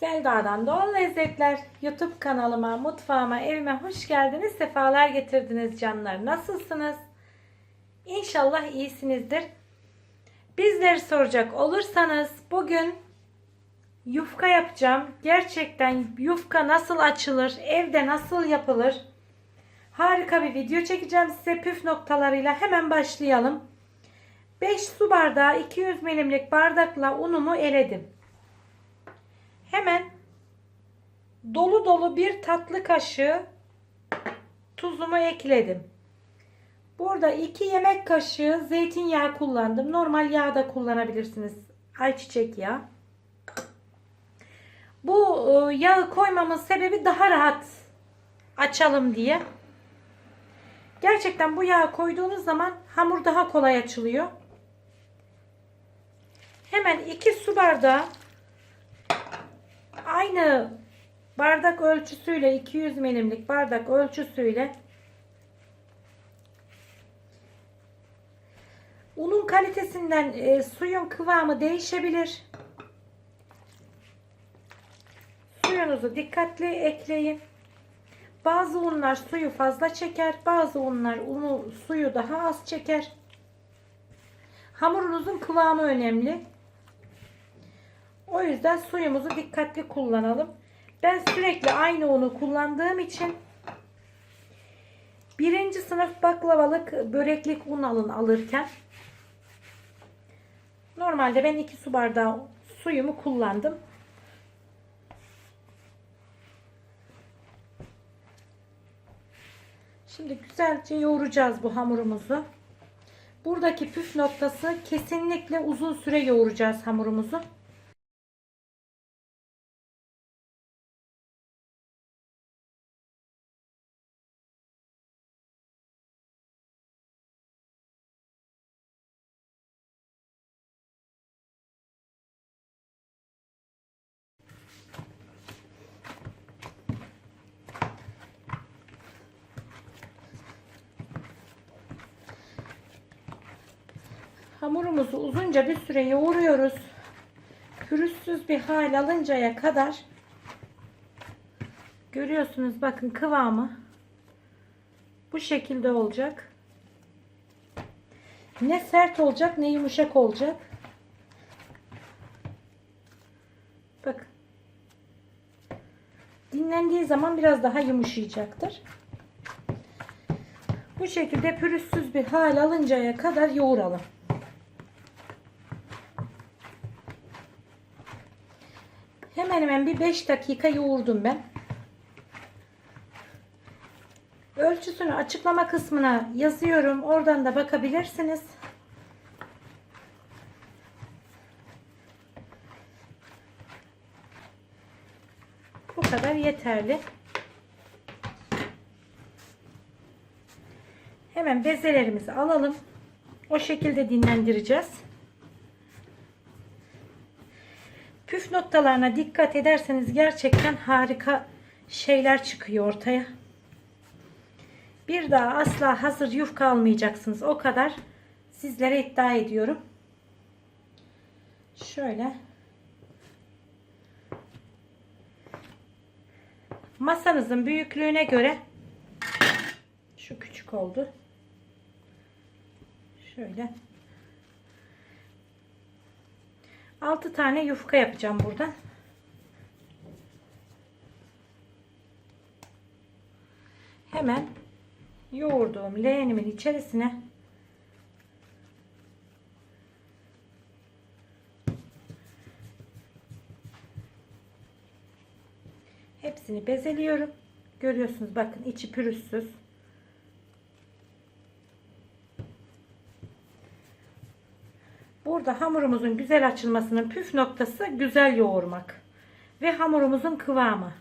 Selda'dan Doğal Lezzetler YouTube kanalıma, mutfağıma, evime hoş geldiniz. Sefalar getirdiniz canlar. Nasılsınız? İnşallah iyisinizdir. Bizleri soracak olursanız bugün yufka yapacağım. Gerçekten yufka nasıl açılır, evde nasıl yapılır? Harika bir video çekeceğim size püf noktalarıyla. Hemen başlayalım. 5 su bardağı 200 milimlik bardakla unumu eledim. Hemen dolu dolu bir tatlı kaşığı tuzumu ekledim. Burada 2 yemek kaşığı zeytinyağı kullandım. Normal yağ da kullanabilirsiniz. Ayçiçek yağı. Bu e, yağı koymamın sebebi daha rahat açalım diye. Gerçekten bu yağı koyduğunuz zaman hamur daha kolay açılıyor. Hemen 2 su bardağı aynı bardak ölçüsüyle 200 milimlik bardak ölçüsüyle unun kalitesinden e, suyun kıvamı değişebilir. Suyunuzu dikkatli ekleyin. Bazı unlar suyu fazla çeker, bazı unlar unu suyu daha az çeker. Hamurunuzun kıvamı önemli. O yüzden suyumuzu dikkatli kullanalım. Ben sürekli aynı unu kullandığım için birinci sınıf baklavalık böreklik un alın alırken normalde ben 2 su bardağı suyumu kullandım. Şimdi güzelce yoğuracağız bu hamurumuzu. Buradaki püf noktası kesinlikle uzun süre yoğuracağız hamurumuzu. Hamurumuzu uzunca bir süre yoğuruyoruz. Pürüzsüz bir hal alıncaya kadar görüyorsunuz bakın kıvamı bu şekilde olacak. Ne sert olacak ne yumuşak olacak. Bakın. Dinlendiği zaman biraz daha yumuşayacaktır. Bu şekilde pürüzsüz bir hal alıncaya kadar yoğuralım. Hemen hemen bir 5 dakika yoğurdum ben. Ölçüsünü açıklama kısmına yazıyorum. Oradan da bakabilirsiniz. Bu kadar yeterli. Hemen bezelerimizi alalım. O şekilde dinlendireceğiz. Püf noktalarına dikkat ederseniz gerçekten harika şeyler çıkıyor ortaya. Bir daha asla hazır yufka almayacaksınız. O kadar sizlere iddia ediyorum. Şöyle. Masanızın büyüklüğüne göre şu küçük oldu. Şöyle 6 tane yufka yapacağım burada. Hemen yoğurduğum leğenimin içerisine hepsini bezeliyorum. Görüyorsunuz bakın içi pürüzsüz. Burada hamurumuzun güzel açılmasının püf noktası güzel yoğurmak. Ve hamurumuzun kıvamı.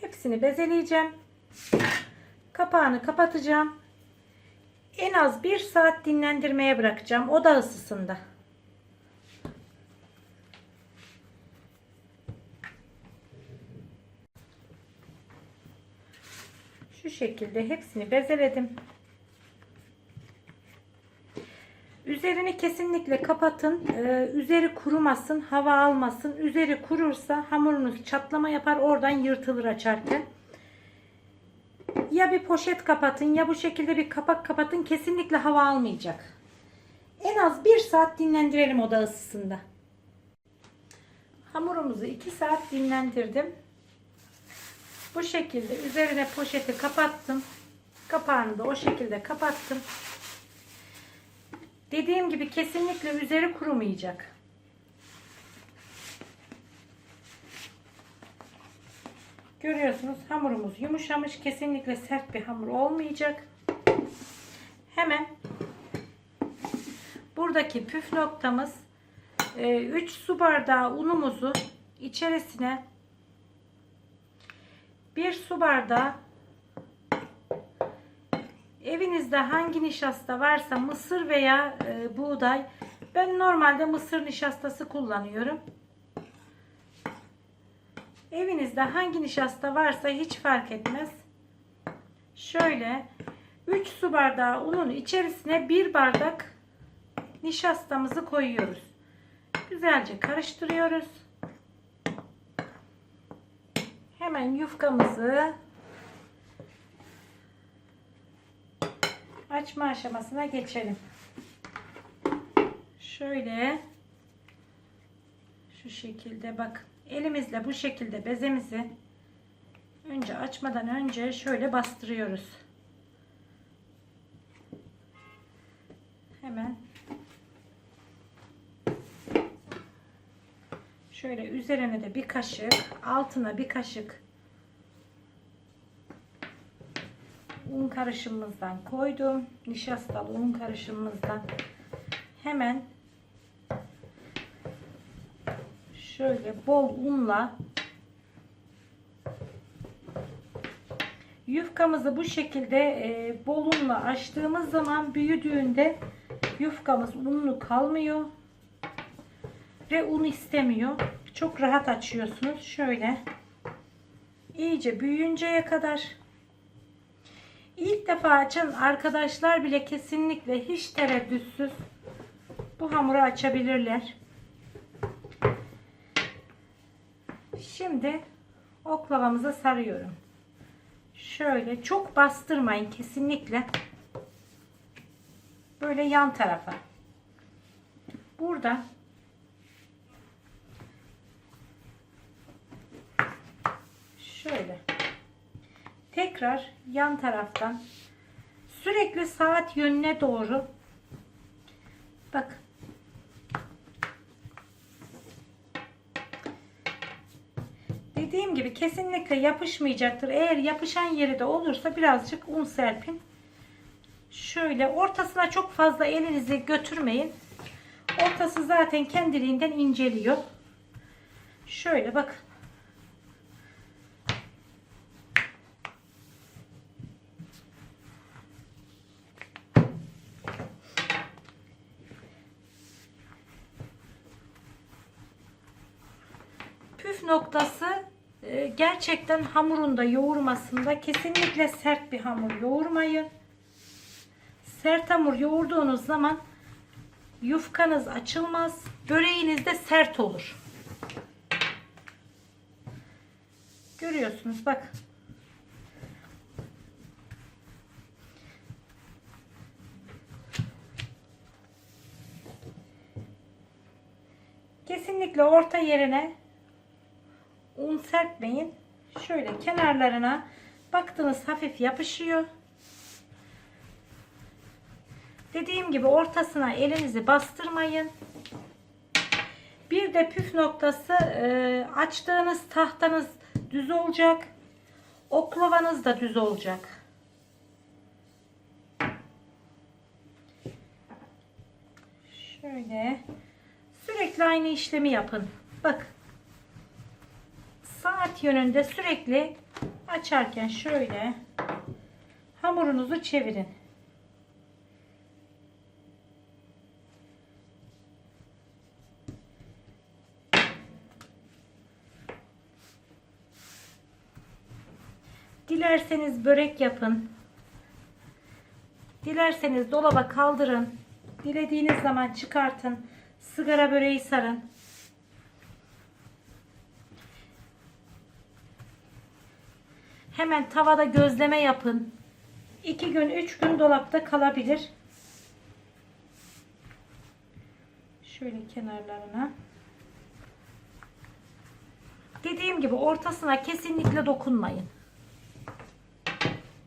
Hepsini bezeleyeceğim. Kapağını kapatacağım. En az bir saat dinlendirmeye bırakacağım. Oda ısısında. şekilde hepsini bezeledim. Üzerini kesinlikle kapatın. Ee, üzeri kurumasın, hava almasın. Üzeri kurursa hamurunuz çatlama yapar. Oradan yırtılır açarken. Ya bir poşet kapatın ya bu şekilde bir kapak kapatın. Kesinlikle hava almayacak. En az 1 saat dinlendirelim oda ısısında. Hamurumuzu 2 saat dinlendirdim. Bu şekilde üzerine poşeti kapattım. Kapağını da o şekilde kapattım. Dediğim gibi kesinlikle üzeri kurumayacak. Görüyorsunuz hamurumuz yumuşamış. Kesinlikle sert bir hamur olmayacak. Hemen buradaki püf noktamız 3 su bardağı unumuzu içerisine 1 su bardağı evinizde hangi nişasta varsa mısır veya e, buğday ben normalde mısır nişastası kullanıyorum. Evinizde hangi nişasta varsa hiç fark etmez. Şöyle 3 su bardağı unun içerisine 1 bardak nişastamızı koyuyoruz. Güzelce karıştırıyoruz. Hemen yufkamızı açma aşamasına geçelim. Şöyle şu şekilde bak elimizle bu şekilde bezemizi önce açmadan önce şöyle bastırıyoruz. Hemen şöyle üzerine de bir kaşık altına bir kaşık un karışımımızdan koydum. Nişastalı un karışımımızdan hemen şöyle bol unla yufkamızı bu şekilde e, bol unla açtığımız zaman büyüdüğünde yufkamız unlu kalmıyor ve un istemiyor. Çok rahat açıyorsunuz. Şöyle iyice büyüyünceye kadar İlk defa açan arkadaşlar bile kesinlikle hiç tereddütsüz bu hamuru açabilirler. Şimdi oklavamıza sarıyorum. Şöyle çok bastırmayın kesinlikle. Böyle yan tarafa. Burada şöyle tekrar yan taraftan sürekli saat yönüne doğru. Bak. Dediğim gibi kesinlikle yapışmayacaktır. Eğer yapışan yeri de olursa birazcık un serpin. Şöyle ortasına çok fazla elinizi götürmeyin. Ortası zaten kendiliğinden inceliyor. Şöyle bakın noktası e, gerçekten hamurunda yoğurmasında kesinlikle sert bir hamur yoğurmayın. Sert hamur yoğurduğunuz zaman yufkanız açılmaz. Böreğiniz de sert olur. Görüyorsunuz bak. Kesinlikle orta yerine un serpmeyin. Şöyle kenarlarına baktınız hafif yapışıyor. Dediğim gibi ortasına elinizi bastırmayın. Bir de püf noktası e, açtığınız tahtanız düz olacak. Oklavanız da düz olacak. Şöyle sürekli aynı işlemi yapın. Bak saat yönünde sürekli açarken şöyle hamurunuzu çevirin. Dilerseniz börek yapın. Dilerseniz dolaba kaldırın. Dilediğiniz zaman çıkartın. Sigara böreği sarın. Hemen tavada gözleme yapın. 2 gün 3 gün dolapta kalabilir. Şöyle kenarlarına. Dediğim gibi ortasına kesinlikle dokunmayın.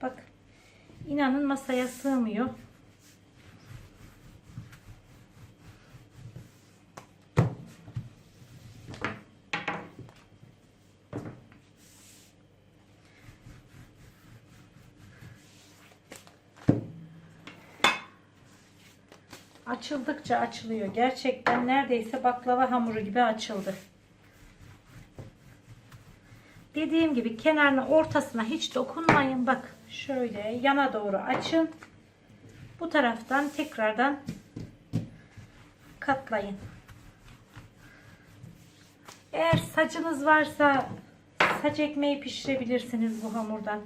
Bak. inanın masaya sığmıyor. Açıldıkça açılıyor. Gerçekten neredeyse baklava hamuru gibi açıldı. Dediğim gibi kenarına ortasına hiç dokunmayın. Bak şöyle yana doğru açın. Bu taraftan tekrardan katlayın. Eğer sacınız varsa saç ekmeği pişirebilirsiniz bu hamurdan.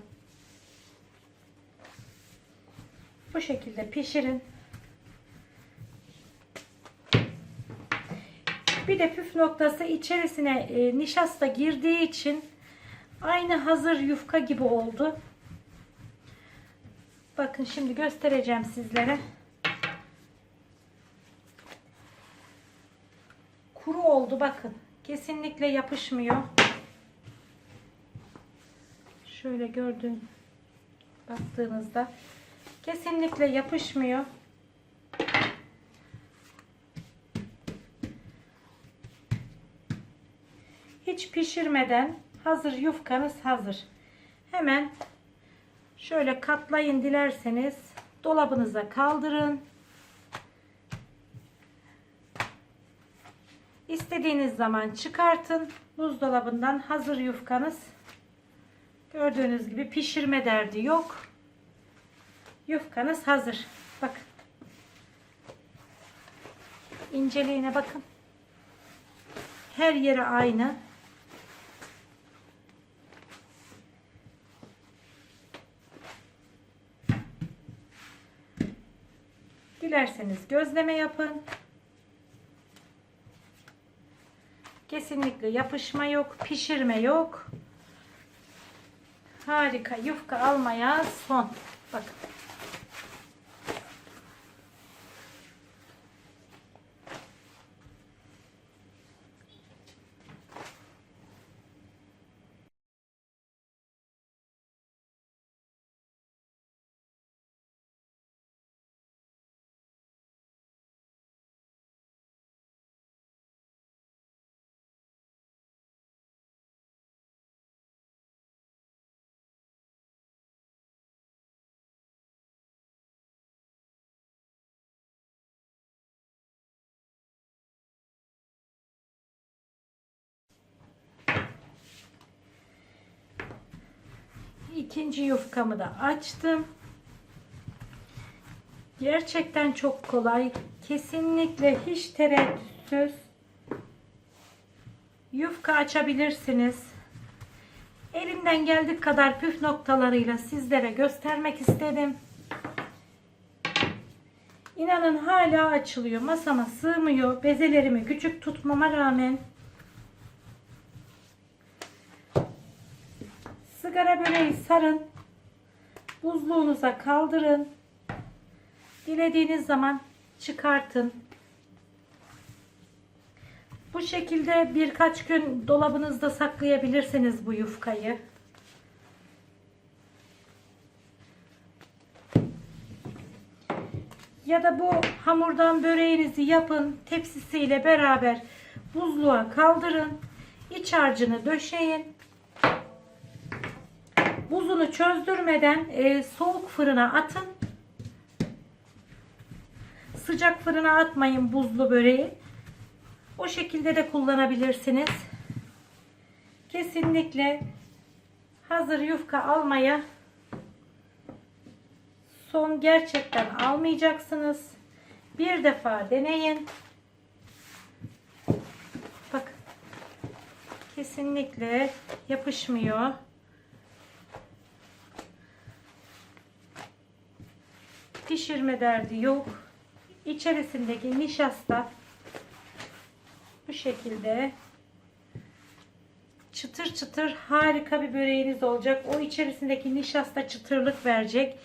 Bu şekilde pişirin. Bir de püf noktası içerisine e, nişasta girdiği için aynı hazır yufka gibi oldu. Bakın şimdi göstereceğim sizlere. Kuru oldu bakın. Kesinlikle yapışmıyor. Şöyle gördüğün baktığınızda kesinlikle yapışmıyor. Hiç pişirmeden hazır yufkanız hazır. Hemen şöyle katlayın dilerseniz dolabınıza kaldırın. İstediğiniz zaman çıkartın. Buzdolabından hazır yufkanız. Gördüğünüz gibi pişirme derdi yok. Yufkanız hazır. Bakın. İnceliğine bakın. Her yeri aynı. Dilerseniz gözleme yapın. Kesinlikle yapışma yok, pişirme yok. Harika yufka almaya son. Bakın. İkinci yufkamı da açtım. Gerçekten çok kolay. Kesinlikle hiç tereddütsüz yufka açabilirsiniz. Elimden geldiği kadar püf noktalarıyla sizlere göstermek istedim. İnanın hala açılıyor. Masama sığmıyor. Bezelerimi küçük tutmama rağmen Sigara böreği sarın. Buzluğunuza kaldırın. Dilediğiniz zaman çıkartın. Bu şekilde birkaç gün dolabınızda saklayabilirsiniz bu yufkayı. Ya da bu hamurdan böreğinizi yapın. Tepsisiyle beraber buzluğa kaldırın. İç harcını döşeyin. Buzunu çözdürmeden e, soğuk fırına atın. Sıcak fırına atmayın buzlu böreği. O şekilde de kullanabilirsiniz. Kesinlikle hazır yufka almaya son gerçekten almayacaksınız. Bir defa deneyin. Bak kesinlikle yapışmıyor. Pişirme derdi yok. içerisindeki nişasta bu şekilde çıtır çıtır harika bir böreğiniz olacak. O içerisindeki nişasta çıtırlık verecek.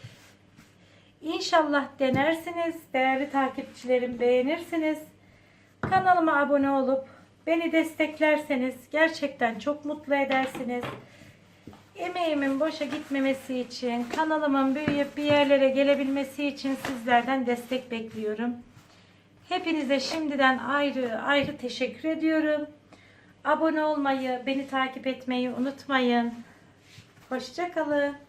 İnşallah denersiniz. Değerli takipçilerim beğenirsiniz. Kanalıma abone olup beni desteklerseniz gerçekten çok mutlu edersiniz. Emeğimin boşa gitmemesi için, kanalımın büyüyüp bir yerlere gelebilmesi için sizlerden destek bekliyorum. Hepinize şimdiden ayrı ayrı teşekkür ediyorum. Abone olmayı, beni takip etmeyi unutmayın. Hoşçakalın.